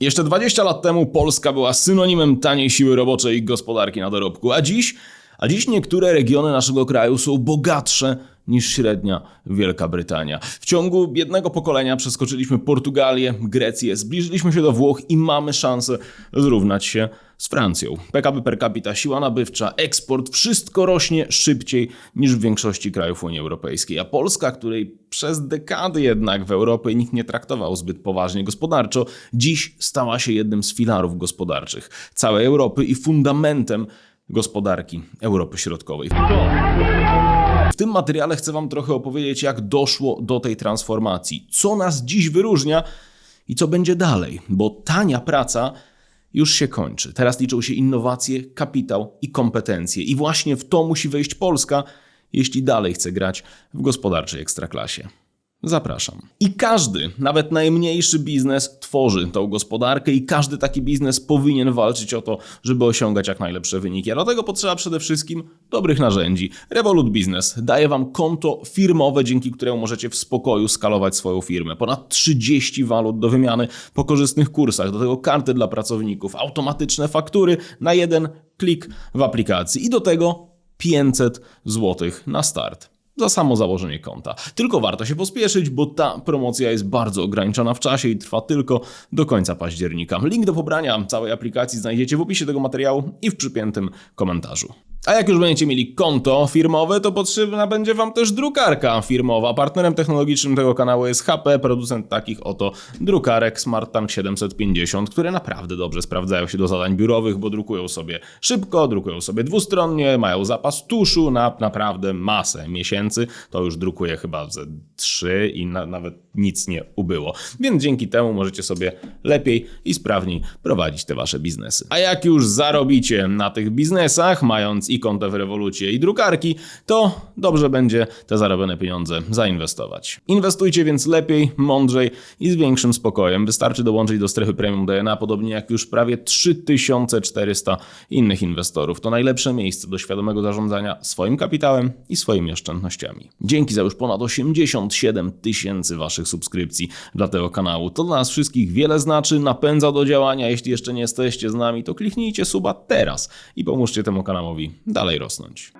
Jeszcze 20 lat temu Polska była synonimem taniej siły roboczej i gospodarki na dorobku, a dziś, a dziś niektóre regiony naszego kraju są bogatsze niż średnia Wielka Brytania. W ciągu jednego pokolenia przeskoczyliśmy Portugalię, Grecję, zbliżyliśmy się do Włoch i mamy szansę zrównać się z Francją. PKB per capita, siła nabywcza, eksport, wszystko rośnie szybciej niż w większości krajów Unii Europejskiej. A Polska, której przez dekady jednak w Europie nikt nie traktował zbyt poważnie gospodarczo, dziś stała się jednym z filarów gospodarczych całej Europy i fundamentem gospodarki Europy Środkowej. W tym materiale chcę Wam trochę opowiedzieć, jak doszło do tej transformacji, co nas dziś wyróżnia i co będzie dalej, bo tania praca już się kończy. Teraz liczą się innowacje, kapitał i kompetencje. I właśnie w to musi wejść Polska, jeśli dalej chce grać w gospodarczej ekstraklasie. Zapraszam. I każdy, nawet najmniejszy biznes tworzy tą gospodarkę i każdy taki biznes powinien walczyć o to, żeby osiągać jak najlepsze wyniki. A do tego potrzeba przede wszystkim dobrych narzędzi. Revolut Business daje Wam konto firmowe, dzięki któremu możecie w spokoju skalować swoją firmę. Ponad 30 walut do wymiany po korzystnych kursach, do tego karty dla pracowników, automatyczne faktury na jeden klik w aplikacji i do tego 500 zł na start za samo założenie konta. Tylko warto się pospieszyć, bo ta promocja jest bardzo ograniczona w czasie i trwa tylko do końca października. Link do pobrania całej aplikacji znajdziecie w opisie tego materiału i w przypiętym komentarzu. A jak już będziecie mieli konto firmowe, to potrzebna będzie Wam też drukarka firmowa. Partnerem technologicznym tego kanału jest HP, producent takich oto drukarek SmartTank 750, które naprawdę dobrze sprawdzają się do zadań biurowych, bo drukują sobie szybko, drukują sobie dwustronnie, mają zapas tuszu na naprawdę masę miesięcy. To już drukuje chyba ze 3 i na, nawet nic nie ubyło. Więc dzięki temu możecie sobie lepiej i sprawniej prowadzić te Wasze biznesy. A jak już zarobicie na tych biznesach, mając i konto w rewolucie i drukarki, to dobrze będzie te zarobione pieniądze zainwestować. Inwestujcie więc lepiej, mądrzej i z większym spokojem. Wystarczy dołączyć do strefy premium DNA, podobnie jak już prawie 3400 innych inwestorów. To najlepsze miejsce do świadomego zarządzania swoim kapitałem i swoimi oszczędnościami. Dzięki za już ponad 87 tysięcy Waszych subskrypcji dla tego kanału. To dla nas wszystkich wiele znaczy, napędza do działania. Jeśli jeszcze nie jesteście z nami, to kliknijcie suba teraz i pomóżcie temu kanałowi dalej rosnąć.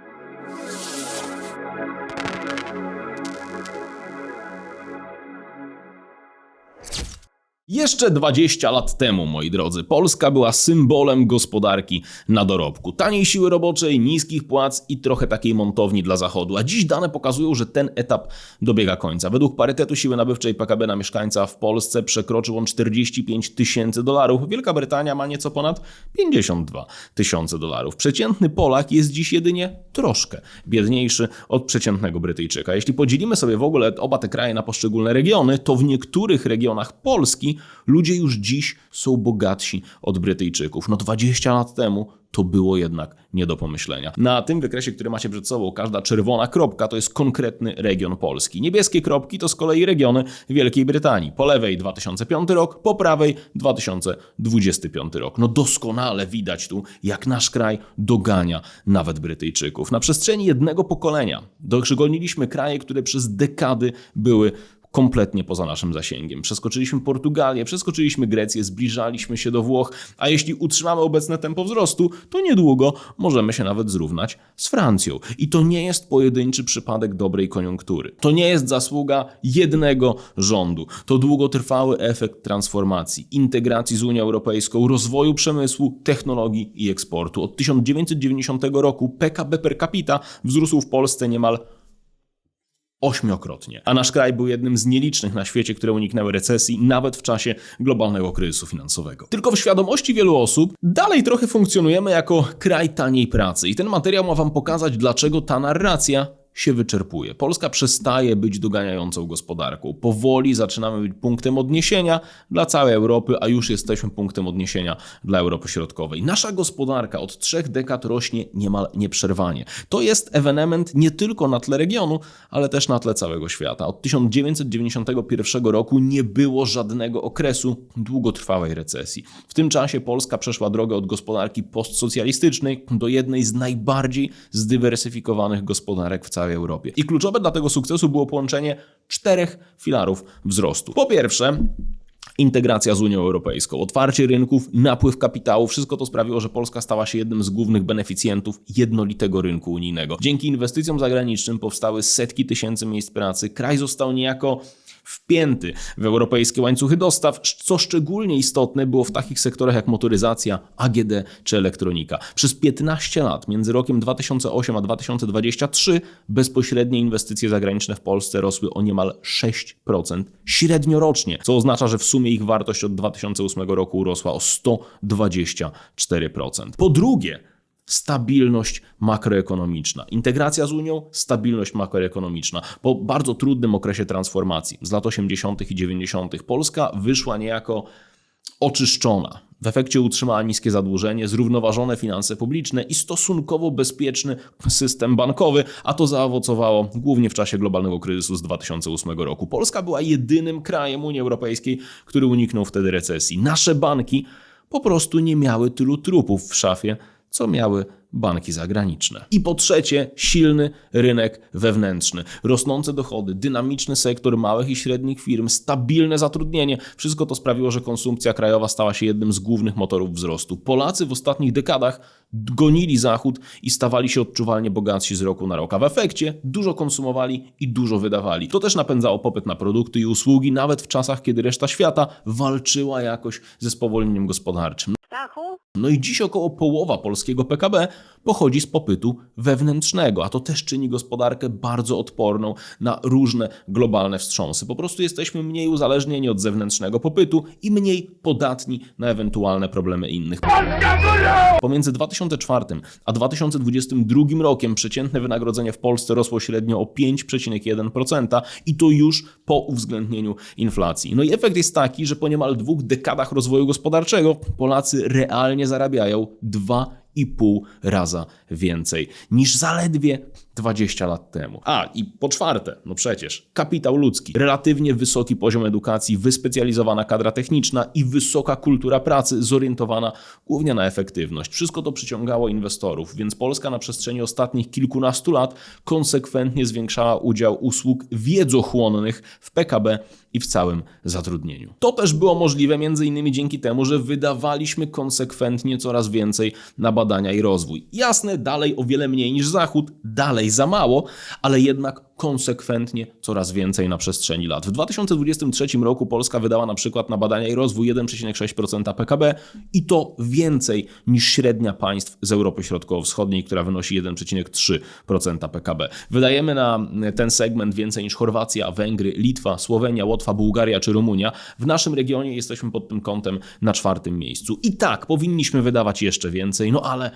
Jeszcze 20 lat temu, moi drodzy, Polska była symbolem gospodarki na dorobku. Taniej siły roboczej, niskich płac i trochę takiej montowni dla Zachodu. A dziś dane pokazują, że ten etap dobiega końca. Według parytetu siły nabywczej PKB na mieszkańca w Polsce przekroczył on 45 tysięcy dolarów. Wielka Brytania ma nieco ponad 52 tysiące dolarów. Przeciętny Polak jest dziś jedynie troszkę biedniejszy od przeciętnego Brytyjczyka. Jeśli podzielimy sobie w ogóle oba te kraje na poszczególne regiony, to w niektórych regionach Polski ludzie już dziś są bogatsi od Brytyjczyków. No 20 lat temu to było jednak nie do pomyślenia. Na tym wykresie, który macie przed sobą, każda czerwona kropka to jest konkretny region Polski. Niebieskie kropki to z kolei regiony Wielkiej Brytanii. Po lewej 2005 rok, po prawej 2025 rok. No doskonale widać tu, jak nasz kraj dogania nawet Brytyjczyków. Na przestrzeni jednego pokolenia doszczególniliśmy kraje, które przez dekady były kompletnie poza naszym zasięgiem. Przeskoczyliśmy Portugalię, przeskoczyliśmy Grecję, zbliżaliśmy się do Włoch, a jeśli utrzymamy obecne tempo wzrostu, to niedługo możemy się nawet zrównać z Francją. I to nie jest pojedynczy przypadek dobrej koniunktury. To nie jest zasługa jednego rządu. To długotrwały efekt transformacji, integracji z Unią Europejską, rozwoju przemysłu, technologii i eksportu. Od 1990 roku PKB per capita wzrósł w Polsce niemal ośmiokrotnie. A nasz kraj był jednym z nielicznych na świecie, które uniknęły recesji, nawet w czasie globalnego kryzysu finansowego. Tylko w świadomości wielu osób dalej trochę funkcjonujemy jako kraj taniej pracy. I ten materiał ma Wam pokazać, dlaczego ta narracja się wyczerpuje. Polska przestaje być doganiającą gospodarką. Powoli zaczynamy być punktem odniesienia dla całej Europy, a już jesteśmy punktem odniesienia dla Europy Środkowej. Nasza gospodarka od trzech dekad rośnie niemal nieprzerwanie. To jest ewenement nie tylko na tle regionu, ale też na tle całego świata. Od 1991 roku nie było żadnego okresu długotrwałej recesji. W tym czasie Polska przeszła drogę od gospodarki postsocjalistycznej do jednej z najbardziej zdywersyfikowanych gospodarek w całej całej Europie. I kluczowe dla tego sukcesu było połączenie czterech filarów wzrostu. Po pierwsze, Integracja z Unią Europejską, otwarcie rynków, napływ kapitału, wszystko to sprawiło, że Polska stała się jednym z głównych beneficjentów jednolitego rynku unijnego. Dzięki inwestycjom zagranicznym powstały setki tysięcy miejsc pracy, kraj został niejako wpięty w europejskie łańcuchy dostaw, co szczególnie istotne było w takich sektorach jak motoryzacja, AGD czy elektronika. Przez 15 lat, między rokiem 2008 a 2023, bezpośrednie inwestycje zagraniczne w Polsce rosły o niemal 6% średnio rocznie, co oznacza, że w sumie ich wartość od 2008 roku urosła o 124%. Po drugie, stabilność makroekonomiczna. Integracja z Unią, stabilność makroekonomiczna. Po bardzo trudnym okresie transformacji z lat 80. i 90. Polska wyszła niejako oczyszczona. W efekcie utrzymała niskie zadłużenie, zrównoważone finanse publiczne i stosunkowo bezpieczny system bankowy, a to zaowocowało głównie w czasie globalnego kryzysu z 2008 roku. Polska była jedynym krajem Unii Europejskiej, który uniknął wtedy recesji. Nasze banki po prostu nie miały tylu trupów w szafie, co miały banki zagraniczne. I po trzecie, silny rynek wewnętrzny, rosnące dochody, dynamiczny sektor małych i średnich firm, stabilne zatrudnienie. Wszystko to sprawiło, że konsumpcja krajowa stała się jednym z głównych motorów wzrostu. Polacy w ostatnich dekadach gonili Zachód i stawali się odczuwalnie bogatsi z roku na rok, a w efekcie dużo konsumowali i dużo wydawali. To też napędzało popyt na produkty i usługi, nawet w czasach, kiedy reszta świata walczyła jakoś ze spowolnieniem gospodarczym. Stachu? No i dziś około połowa polskiego PKB pochodzi z popytu wewnętrznego, a to też czyni gospodarkę bardzo odporną na różne globalne wstrząsy. Po prostu jesteśmy mniej uzależnieni od zewnętrznego popytu i mniej podatni na ewentualne problemy innych. Pomiędzy 2004 a 2022 rokiem przeciętne wynagrodzenie w Polsce rosło średnio o 5,1% i to już po uwzględnieniu inflacji. No i efekt jest taki, że po niemal dwóch dekadach rozwoju gospodarczego Polacy realnie zarabiają 2,5 raza więcej niż zaledwie 20 lat temu. A i po czwarte, no przecież, kapitał ludzki, relatywnie wysoki poziom edukacji, wyspecjalizowana kadra techniczna i wysoka kultura pracy zorientowana głównie na efektywność. Wszystko to przyciągało inwestorów, więc Polska na przestrzeni ostatnich kilkunastu lat konsekwentnie zwiększała udział usług wiedzochłonnych w PKB i w całym zatrudnieniu. To też było możliwe m.in. dzięki temu, że wydawaliśmy konsekwentnie coraz więcej na badania i rozwój. Jasne, dalej o wiele mniej niż Zachód, dalej za mało, ale jednak konsekwentnie coraz więcej na przestrzeni lat. W 2023 roku Polska wydała na przykład na badania i rozwój 1,6% PKB i to więcej niż średnia państw z Europy Środkowo-Wschodniej, która wynosi 1,3% PKB. Wydajemy na ten segment więcej niż Chorwacja, Węgry, Litwa, Słowenia, Łotwa, Bułgaria czy Rumunia. W naszym regionie jesteśmy pod tym kątem na czwartym miejscu. I tak, powinniśmy wydawać jeszcze więcej, no ale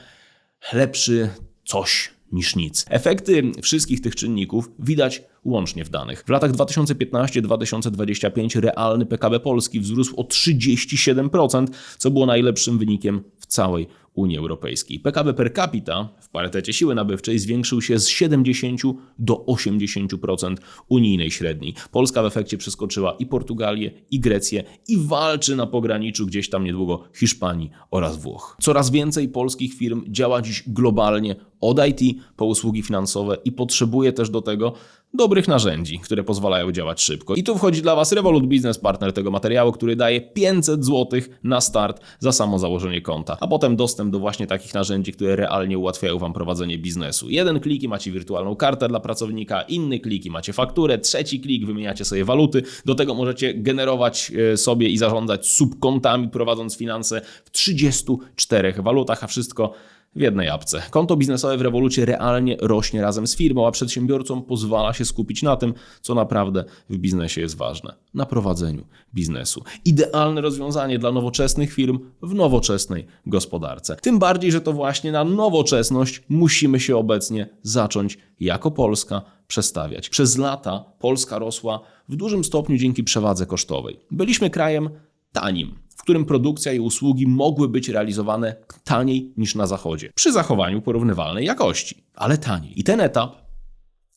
lepszy coś niż nic. Efekty wszystkich tych czynników widać łącznie w danych. W latach 2015-2025 realny PKB Polski wzrósł o 37%, co było najlepszym wynikiem w całej Unii Europejskiej. PKB per capita w parytecie siły nabywczej zwiększył się z 70 do 80% unijnej średniej. Polska w efekcie przeskoczyła i Portugalię, i Grecję i walczy na pograniczu gdzieś tam niedługo Hiszpanii oraz Włoch. Coraz więcej polskich firm działa dziś globalnie od IT po usługi finansowe i potrzebuje też do tego dobrych narzędzi, które pozwalają działać szybko. I tu wchodzi dla Was Revolut Business Partner tego materiału, który daje 500 zł na start za samo założenie konta, a potem dostęp do właśnie takich narzędzi, które realnie ułatwiają Wam prowadzenie biznesu. Jeden klik i macie wirtualną kartę dla pracownika, inny klik i macie fakturę, trzeci klik wymieniacie sobie waluty, do tego możecie generować e, sobie i zarządzać subkontami, prowadząc finanse w 34 walutach, a wszystko w jednej apce. Konto biznesowe w Revolucie realnie rośnie razem z firmą, a przedsiębiorcom pozwala się skupić na tym, co naprawdę w biznesie jest ważne na prowadzeniu biznesu. Idealne rozwiązanie dla nowoczesnych firm w nowoczesnej gospodarce. Tym bardziej, że to właśnie na nowoczesność musimy się obecnie zacząć jako Polska przestawiać. Przez lata Polska rosła w dużym stopniu dzięki przewadze kosztowej. Byliśmy krajem tanim, w którym produkcja i usługi mogły być realizowane taniej niż na Zachodzie, przy zachowaniu porównywalnej jakości, ale taniej. I ten etap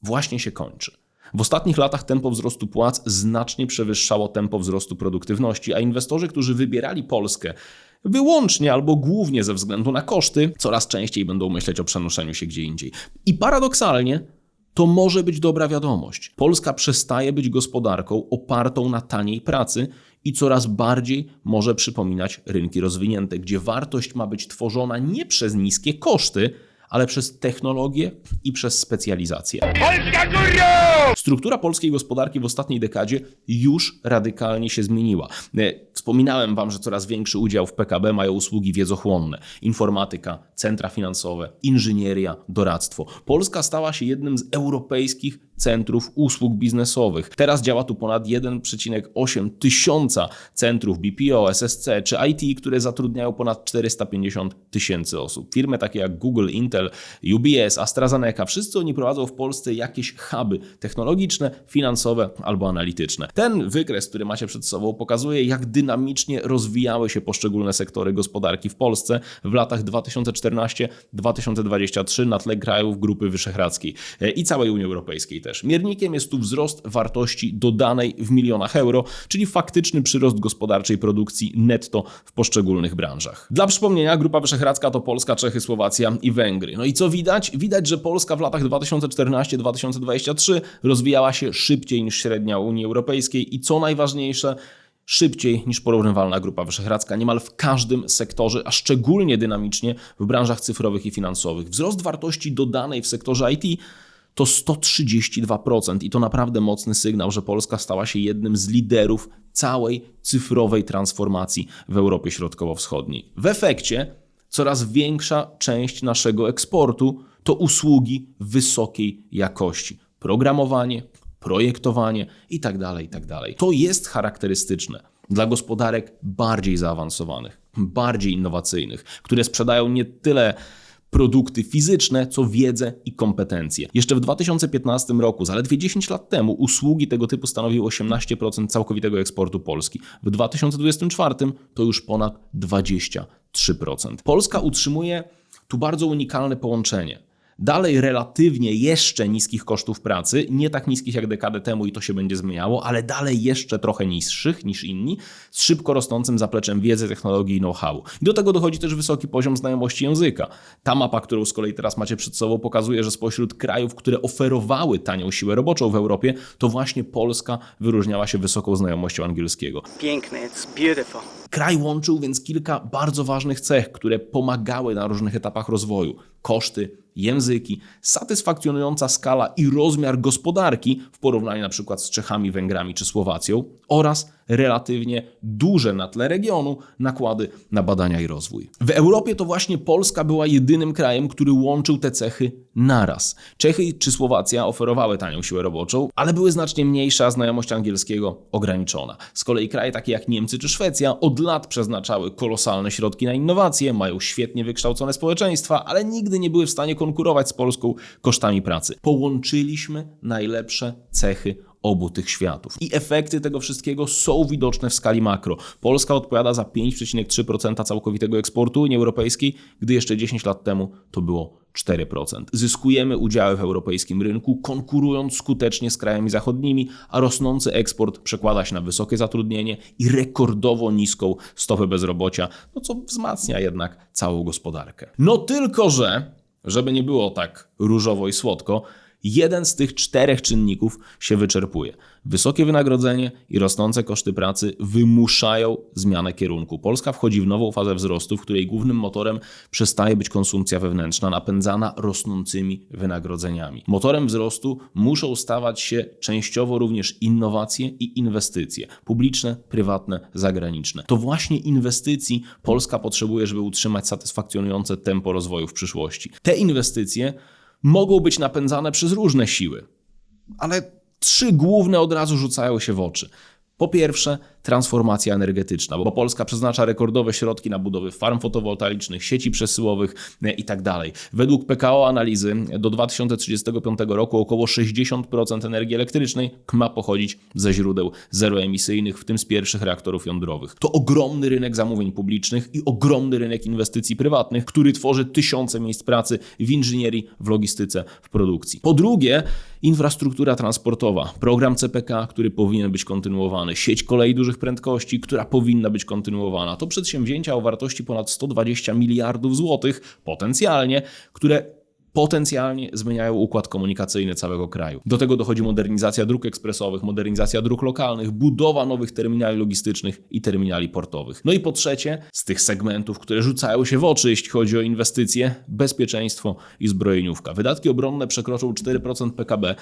właśnie się kończy. W ostatnich latach tempo wzrostu płac znacznie przewyższało tempo wzrostu produktywności, a inwestorzy, którzy wybierali Polskę wyłącznie albo głównie ze względu na koszty, coraz częściej będą myśleć o przenoszeniu się gdzie indziej. I paradoksalnie to może być dobra wiadomość. Polska przestaje być gospodarką opartą na taniej pracy i coraz bardziej może przypominać rynki rozwinięte, gdzie wartość ma być tworzona nie przez niskie koszty, ale przez technologię i przez specjalizację. Polska górą! Struktura polskiej gospodarki w ostatniej dekadzie już radykalnie się zmieniła. E, Wspominałem Wam, że coraz większy udział w PKB mają usługi wiedzochłonne, informatyka, centra finansowe, inżynieria, doradztwo. Polska stała się jednym z europejskich centrów usług biznesowych. Teraz działa tu ponad 1,8 tysiąca centrów BPO, SSC czy IT, które zatrudniają ponad 450 tysięcy osób. Firmy takie jak Google, Intel, UBS, AstraZeneca, wszyscy oni prowadzą w Polsce jakieś huby technologiczne, finansowe albo analityczne. Ten wykres, który macie przed sobą, pokazuje, jak dynamicznie rozwijały się poszczególne sektory gospodarki w Polsce w latach 2014-2023 na tle krajów Grupy Wyszehradzkiej e, i całej Unii Europejskiej też. Miernikiem jest tu wzrost wartości dodanej w milionach euro, czyli faktyczny przyrost gospodarczej produkcji netto w poszczególnych branżach. Dla przypomnienia, Grupa Wyszehradzka to Polska, Czechy, Słowacja i Węgry. No i co widać? Widać, że Polska w latach 2014-2023 rozwijała się szybciej niż średnia Unii Europejskiej i co najważniejsze, szybciej niż porównywalna Grupa Wyszehradzka niemal w każdym sektorze, a szczególnie dynamicznie w branżach cyfrowych i finansowych. Wzrost wartości dodanej w sektorze IT to 132% i to naprawdę mocny sygnał, że Polska stała się jednym z liderów całej cyfrowej transformacji w Europie Środkowo-Wschodniej. W efekcie coraz większa część naszego eksportu to usługi wysokiej jakości. Programowanie, projektowanie itd., itd. To jest charakterystyczne dla gospodarek bardziej zaawansowanych, bardziej innowacyjnych, które sprzedają nie tyle produkty fizyczne, co wiedzę i kompetencje. Jeszcze w 2015 roku, zaledwie 10 lat temu, usługi tego typu stanowiły 18% całkowitego eksportu Polski. W 2024 to już ponad 23%. Polska utrzymuje tu bardzo unikalne połączenie dalej relatywnie jeszcze niskich kosztów pracy, nie tak niskich jak dekadę temu i to się będzie zmieniało, ale dalej jeszcze trochę niższych niż inni, z szybko rosnącym zapleczem wiedzy, technologii i know-how. I do tego dochodzi też wysoki poziom znajomości języka. Ta mapa, którą z kolei teraz macie przed sobą, pokazuje, że spośród krajów, które oferowały tanią siłę roboczą w Europie, to właśnie Polska wyróżniała się wysoką znajomością angielskiego. Piękny, it's beautiful. Kraj łączył więc kilka bardzo ważnych cech, które pomagały na różnych etapach rozwoju: koszty, języki, satysfakcjonująca skala i rozmiar gospodarki w porównaniu na przykład z Czechami, Węgrami czy Słowacją oraz relatywnie duże na tle regionu nakłady na badania i rozwój. W Europie to właśnie Polska była jedynym krajem, który łączył te cechy naraz. Czechy czy Słowacja oferowały tanią siłę roboczą, ale były znacznie mniejsze, a znajomość angielskiego ograniczona. Z kolei kraje takie jak Niemcy czy Szwecja od lat przeznaczały kolosalne środki na innowacje, mają świetnie wykształcone społeczeństwa, ale nigdy nie były w stanie konkurować z Polską kosztami pracy. Połączyliśmy najlepsze cechy obu tych światów. I efekty tego wszystkiego są widoczne w skali makro. Polska odpowiada za 5,3% całkowitego eksportu Unii Europejskiej, gdy jeszcze 10 lat temu to było 4%. Zyskujemy udziały w europejskim rynku, konkurując skutecznie z krajami zachodnimi, a rosnący eksport przekłada się na wysokie zatrudnienie i rekordowo niską stopę bezrobocia, no co wzmacnia jednak całą gospodarkę. No tylko, że, żeby nie było tak różowo i słodko, jeden z tych czterech czynników się wyczerpuje. Wysokie wynagrodzenie i rosnące koszty pracy wymuszają zmianę kierunku. Polska wchodzi w nową fazę wzrostu, w której głównym motorem przestaje być konsumpcja wewnętrzna, napędzana rosnącymi wynagrodzeniami. Motorem wzrostu muszą stawać się częściowo również innowacje i inwestycje publiczne, prywatne, zagraniczne. To właśnie inwestycji Polska potrzebuje, żeby utrzymać satysfakcjonujące tempo rozwoju w przyszłości. Te inwestycje mogą być napędzane przez różne siły, ale trzy główne od razu rzucają się w oczy. Po pierwsze, transformacja energetyczna, bo Polska przeznacza rekordowe środki na budowę farm fotowoltaicznych, sieci przesyłowych itd. Tak Według PKO analizy do 2035 roku około 60% energii elektrycznej ma pochodzić ze źródeł zeroemisyjnych, w tym z pierwszych reaktorów jądrowych. To ogromny rynek zamówień publicznych i ogromny rynek inwestycji prywatnych, który tworzy tysiące miejsc pracy w inżynierii, w logistyce, w produkcji. Po drugie, infrastruktura transportowa, program CPK, który powinien być kontynuowany, sieć kolei dużych prędkości, która powinna być kontynuowana. To przedsięwzięcia o wartości ponad 120 miliardów złotych potencjalnie, które potencjalnie zmieniają układ komunikacyjny całego kraju. Do tego dochodzi modernizacja dróg ekspresowych, modernizacja dróg lokalnych, budowa nowych terminali logistycznych i terminali portowych. No i po trzecie, z tych segmentów, które rzucają się w oczy, jeśli chodzi o inwestycje, bezpieczeństwo i zbrojeniówka. Wydatki obronne przekroczą 4% PKB,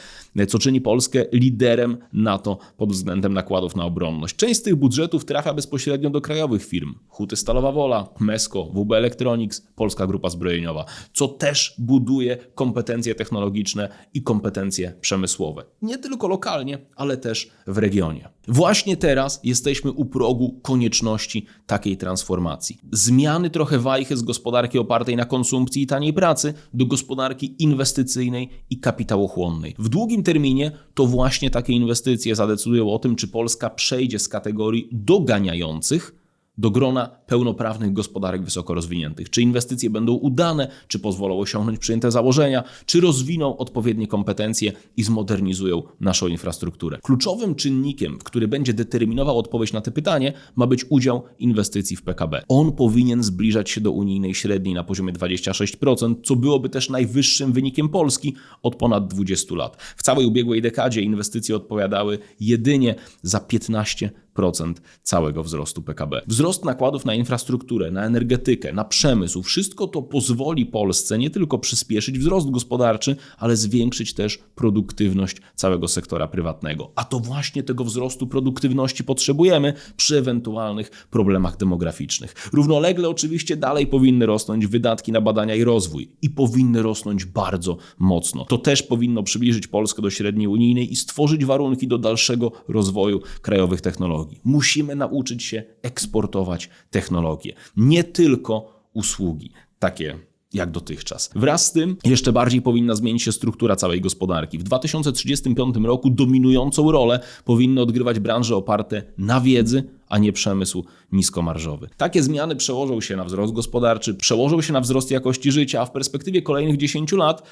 co czyni Polskę liderem NATO pod względem nakładów na obronność. Część z tych budżetów trafia bezpośrednio do krajowych firm. Huty Stalowa Wola, Mesko, WB Electronics, Polska Grupa Zbrojeniowa, co też buduje kompetencje technologiczne i kompetencje przemysłowe. Nie tylko lokalnie, ale też w regionie. Właśnie teraz jesteśmy u progu konieczności takiej transformacji. Zmiany trochę wajchy z gospodarki opartej na konsumpcji i taniej pracy do gospodarki inwestycyjnej i kapitałochłonnej. W długim terminie to właśnie takie inwestycje zadecydują o tym, czy Polska przejdzie z kategorii doganiających do grona pełnoprawnych gospodarek wysoko rozwiniętych. Czy inwestycje będą udane, czy pozwolą osiągnąć przyjęte założenia, czy rozwiną odpowiednie kompetencje i zmodernizują naszą infrastrukturę. Kluczowym czynnikiem, który będzie determinował odpowiedź na to pytanie, ma być udział inwestycji w PKB. On powinien zbliżać się do unijnej średniej na poziomie 26%, co byłoby też najwyższym wynikiem Polski od ponad 20 lat. W całej ubiegłej dekadzie inwestycje odpowiadały jedynie za 15 procent całego wzrostu PKB. Wzrost nakładów na infrastrukturę, na energetykę, na przemysł, wszystko to pozwoli Polsce nie tylko przyspieszyć wzrost gospodarczy, ale zwiększyć też produktywność całego sektora prywatnego. A to właśnie tego wzrostu produktywności potrzebujemy przy ewentualnych problemach demograficznych. Równolegle oczywiście dalej powinny rosnąć wydatki na badania i rozwój i powinny rosnąć bardzo mocno. To też powinno przybliżyć Polskę do średniej unijnej i stworzyć warunki do dalszego rozwoju krajowych technologii technologii. Musimy nauczyć się eksportować technologie, nie tylko usługi, takie jak dotychczas. Wraz z tym jeszcze bardziej powinna zmienić się struktura całej gospodarki. W 2035 roku dominującą rolę powinny odgrywać branże oparte na wiedzy, a nie przemysł niskomarżowy. Takie zmiany przełożą się na wzrost gospodarczy, przełożą się na wzrost jakości życia, a w perspektywie kolejnych 10 lat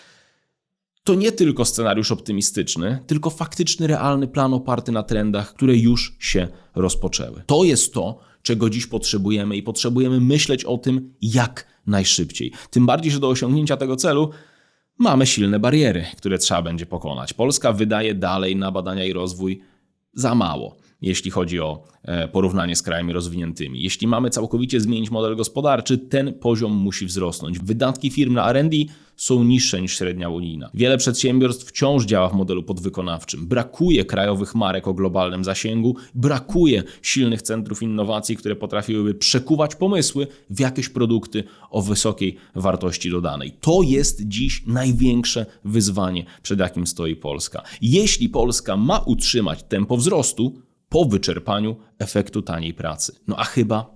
to nie tylko scenariusz optymistyczny, tylko faktyczny, realny plan oparty na trendach, które już się rozpoczęły. To jest to, czego dziś potrzebujemy i potrzebujemy myśleć o tym jak najszybciej. Tym bardziej, że do osiągnięcia tego celu mamy silne bariery, które trzeba będzie pokonać. Polska wydaje dalej na badania i rozwój za mało jeśli chodzi o e, porównanie z krajami rozwiniętymi. Jeśli mamy całkowicie zmienić model gospodarczy, ten poziom musi wzrosnąć. Wydatki firm na RD są niższe niż średnia unijna. Wiele przedsiębiorstw wciąż działa w modelu podwykonawczym. Brakuje krajowych marek o globalnym zasięgu, brakuje silnych centrów innowacji, które potrafiłyby przekuwać pomysły w jakieś produkty o wysokiej wartości dodanej. To jest dziś największe wyzwanie, przed jakim stoi Polska. Jeśli Polska ma utrzymać tempo wzrostu, po wyczerpaniu efektu taniej pracy. No a chyba,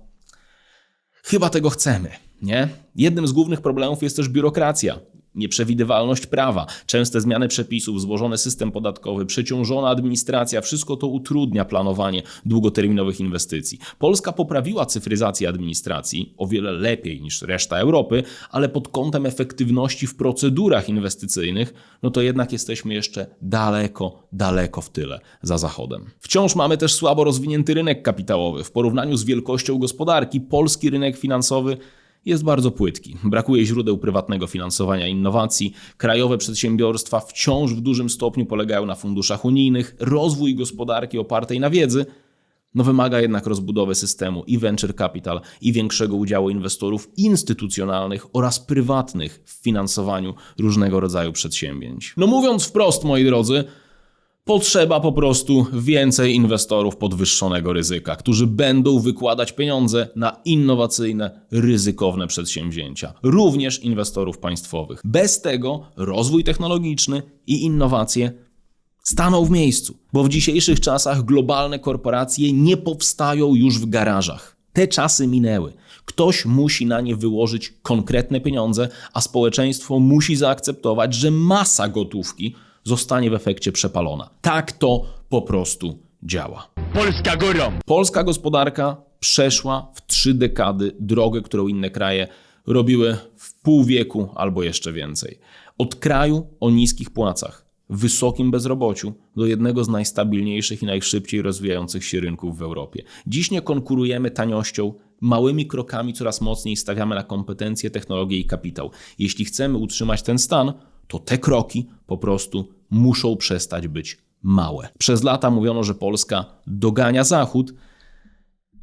chyba tego chcemy, nie? Jednym z głównych problemów jest też biurokracja nieprzewidywalność prawa, częste zmiany przepisów, złożony system podatkowy, przeciążona administracja, wszystko to utrudnia planowanie długoterminowych inwestycji. Polska poprawiła cyfryzację administracji o wiele lepiej niż reszta Europy, ale pod kątem efektywności w procedurach inwestycyjnych, no to jednak jesteśmy jeszcze daleko, daleko w tyle za Zachodem. Wciąż mamy też słabo rozwinięty rynek kapitałowy. W porównaniu z wielkością gospodarki, polski rynek finansowy jest bardzo płytki. Brakuje źródeł prywatnego finansowania innowacji. Krajowe przedsiębiorstwa wciąż w dużym stopniu polegają na funduszach unijnych. Rozwój gospodarki opartej na wiedzy no wymaga jednak rozbudowy systemu i venture capital, i większego udziału inwestorów instytucjonalnych oraz prywatnych w finansowaniu różnego rodzaju przedsięwzięć. No mówiąc wprost, moi drodzy, Potrzeba po prostu więcej inwestorów podwyższonego ryzyka, którzy będą wykładać pieniądze na innowacyjne, ryzykowne przedsięwzięcia, również inwestorów państwowych. Bez tego rozwój technologiczny i innowacje staną w miejscu, bo w dzisiejszych czasach globalne korporacje nie powstają już w garażach. Te czasy minęły. Ktoś musi na nie wyłożyć konkretne pieniądze, a społeczeństwo musi zaakceptować, że masa gotówki zostanie w efekcie przepalona. Tak to po prostu działa. Polska górą! Polska gospodarka przeszła w trzy dekady drogę, którą inne kraje robiły w pół wieku albo jeszcze więcej. Od kraju o niskich płacach, wysokim bezrobociu do jednego z najstabilniejszych i najszybciej rozwijających się rynków w Europie. Dziś nie konkurujemy taniością, małymi krokami coraz mocniej stawiamy na kompetencje, technologię i kapitał. Jeśli chcemy utrzymać ten stan, to te kroki po prostu muszą przestać być małe. Przez lata mówiono, że Polska dogania Zachód,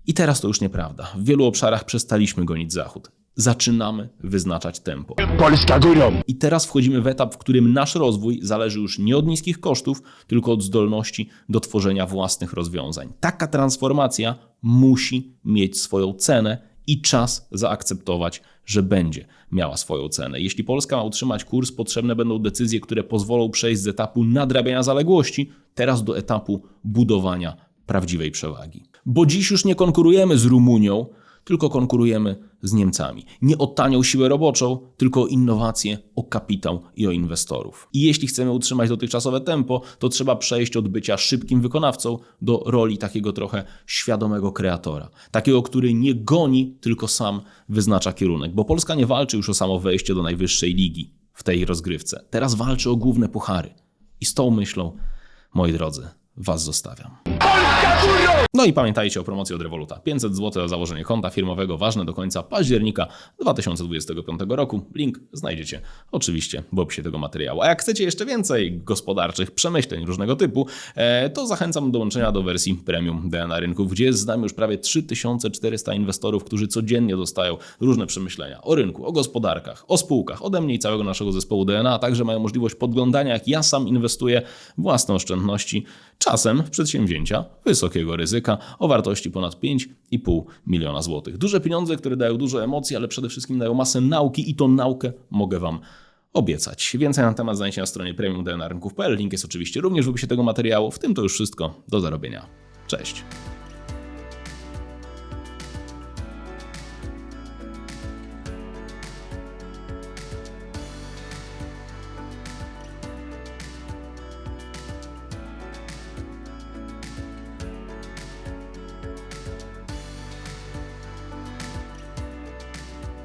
i teraz to już nieprawda. W wielu obszarach przestaliśmy gonić Zachód. Zaczynamy wyznaczać tempo. Polska górą. I teraz wchodzimy w etap, w którym nasz rozwój zależy już nie od niskich kosztów, tylko od zdolności do tworzenia własnych rozwiązań. Taka transformacja musi mieć swoją cenę i czas zaakceptować, że będzie miała swoją cenę. Jeśli Polska ma utrzymać kurs, potrzebne będą decyzje, które pozwolą przejść z etapu nadrabiania zaległości teraz do etapu budowania prawdziwej przewagi. Bo dziś już nie konkurujemy z Rumunią, tylko konkurujemy z Niemcami. Nie o tanią siłę roboczą, tylko o innowacje, o kapitał i o inwestorów. I jeśli chcemy utrzymać dotychczasowe tempo, to trzeba przejść od bycia szybkim wykonawcą do roli takiego trochę świadomego kreatora. Takiego, który nie goni, tylko sam wyznacza kierunek. Bo Polska nie walczy już o samo wejście do najwyższej ligi w tej rozgrywce. Teraz walczy o główne puchary. I z tą myślą, moi drodzy, was zostawiam. No i pamiętajcie o promocji od Revoluta. 500 zł za założenie konta firmowego ważne do końca października 2025 roku. Link znajdziecie oczywiście w opisie tego materiału. A jak chcecie jeszcze więcej gospodarczych przemyśleń różnego typu, e, to zachęcam do dołączenia do wersji premium DNA Rynków, gdzie jest z nami już prawie 3400 inwestorów, którzy codziennie dostają różne przemyślenia o rynku, o gospodarkach, o spółkach, ode mnie i całego naszego zespołu DNA, a także mają możliwość podglądania, jak ja sam inwestuję własne oszczędności, czasem w przedsięwzięcia wysokiego ryzyka o wartości ponad 5,5 miliona złotych. Duże pieniądze, które dają dużo emocji, ale przede wszystkim dają masę nauki i tą naukę mogę Wam obiecać. Więcej na temat znajdziecie na stronie premium.rynków.pl. Link jest oczywiście również w opisie tego materiału. W tym to już wszystko. Do zarobienia. Cześć.